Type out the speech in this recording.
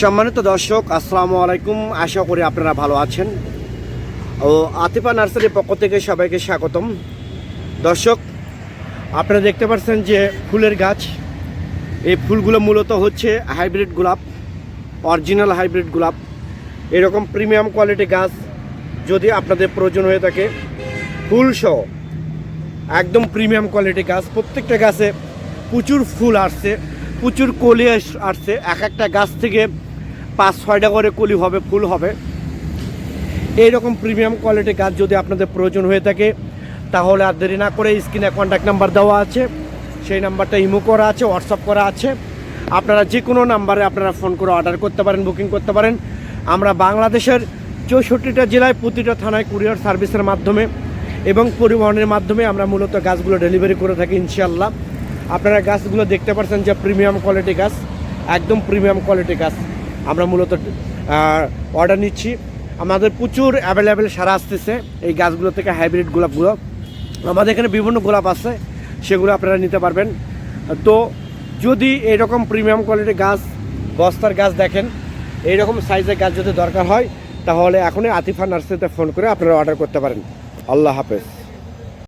সম্মানিত দর্শক, আসসালামু আলাইকুম। আশা করি আপনারা ভালো আছেন। ও আতিফা নার্সারির পক্ষ থেকে সবাইকে স্বাগতম। দর্শক, আপনারা দেখতে পাচ্ছেন যে ফুলের গাছ, এই ফুলগুলো মূলত হচ্ছে হাইব্রিড গোলাপ, অরিজিনাল হাইব্রিড গোলাপ। এরকম প্রিমিয়াম কোয়ালিটি গাছ যদি আপনাদের প্রয়োজন হয়ে থাকে, ফুল সহ একদম প্রিমিয়াম কোয়ালিটি গাছ, প্রত্যেকটা গাছে প্রচুর ফুল আসছে, প্রচুর কলি আসছে। এক একটা গাছ থেকে পাঁচ, ছয়টা করে কলি হবে, ফুল হবে। এইরকম প্রিমিয়াম কোয়ালিটি গাছ যদি আপনাদের প্রয়োজন হয়ে থাকে, তাহলে আর দেরি না করে স্ক্রিনে কন্ট্যাক্ট নাম্বার দেওয়া আছে। সেই নাম্বারটা ইমো করা আছে হোয়াটসঅ্যাপ করা আছে। আপনারা যে কোনো নাম্বারে আপনারা ফোন করে অর্ডার করতে পারেন বুকিং করতে পারেন। আমরা বাংলাদেশের চৌষট্টিটা জেলায় প্রতিটা থানায় কুরিয়ার সার্ভিসের মাধ্যমে এবং পরিবহনের মাধ্যমে আমরা মূলত গাছগুলো ডেলিভারি করে থাকি ইনশাল্লাহ আপনারা গাছগুলো দেখতে পাচ্ছেন যে প্রিমিয়াম কোয়ালিটি গাছ, একদম প্রিমিয়াম কোয়ালিটি গাছ। আমরা মূলত অর্ডার নিচ্ছি। আমাদের প্রচুর অ্যাভেলেবেল সারা আসতেছে এই গাছগুলো থেকে হাইব্রিড গোলাপগুলো। আমাদের এখানে বিভিন্ন গোলাপ আছে, সেগুলো আপনারা নিতে পারবেন। তো যদি এরকম প্রিমিয়াম কোয়ালিটির গাছ, বস্তার গাছ দেখেন এইরকম সাইজের গাছ যদি দরকার হয়, তাহলে এখনই আতিফা নার্সারিতে ফোন করে আপনারা অর্ডার করতে পারেন। আল্লাহ হাফেজ।